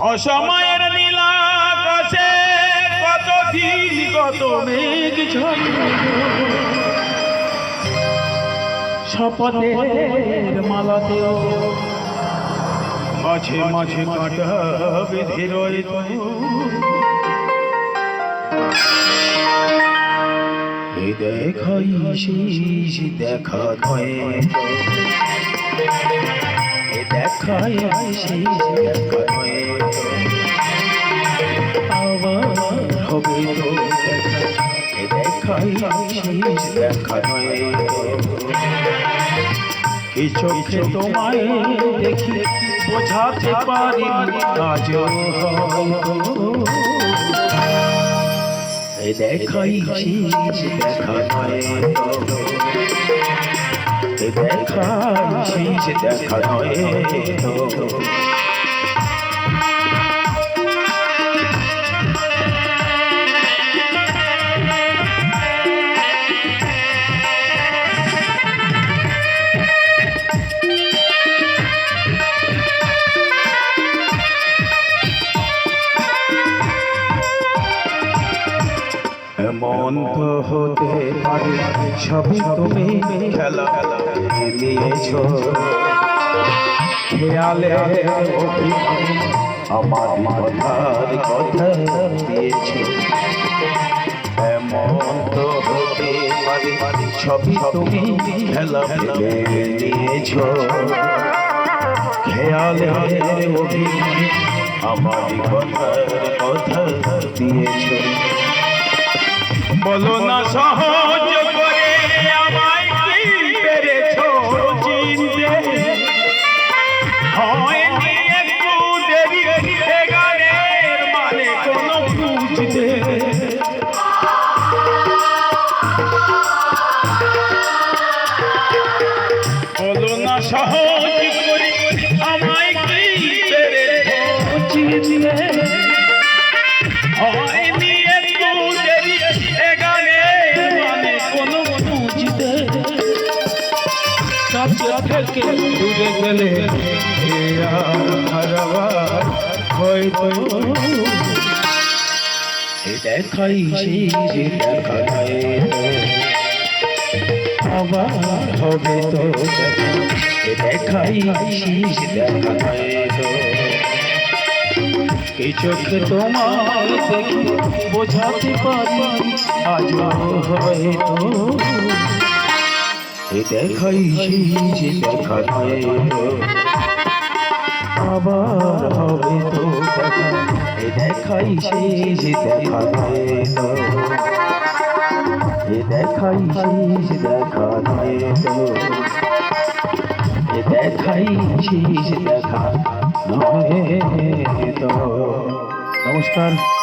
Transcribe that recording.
অসময়ের নীলাকাশে কত দিন কত মেঘ শপথের মালাতেও মাঝে মাঝে কাটা বিধি রইত দেখাই শেষ দেখা নয় এ দেখাই শেষ দেখা নয় আবার হবে তো দেখা এ দেখাই শেষ দেখা নয় কি চোখে তোমায় দেখি বোঝাতে পারি এই দেখাই শেষ দেখা দেখা নয় তো হতে পারে, সবই তুমি খেলা নিয়েছ খেয়ালে আমার কথার কথা দিয়েছ। এমন হতে পারে, সবই তুমি খেলা নিয়েছ খেয়ালে আমার কথার কথা দিয়েছ। বলো না সহজ করে আমায় কি পেরেছ চিনতে? হয়নি একটু দেরি গানের মানে কোনো বুঝতে? বলো না সহজ কাছে থেকে দূরে গেলে হারাবার হয়তো দেখাই সেই দেখা হয়তো আবার হবে তো দেখাই শীষ দেখা হয়তো এই চোখে তোমার বোঝাতে পারি আজ হয়তো এ দেখাই যে দেখা আবার হবে তো দেখা। এ দেখাই যে দেখা এ দেখাই শেষ দেখা হয়তো এ দেখাই শেষ দেখা নয় তো। নমস্কার।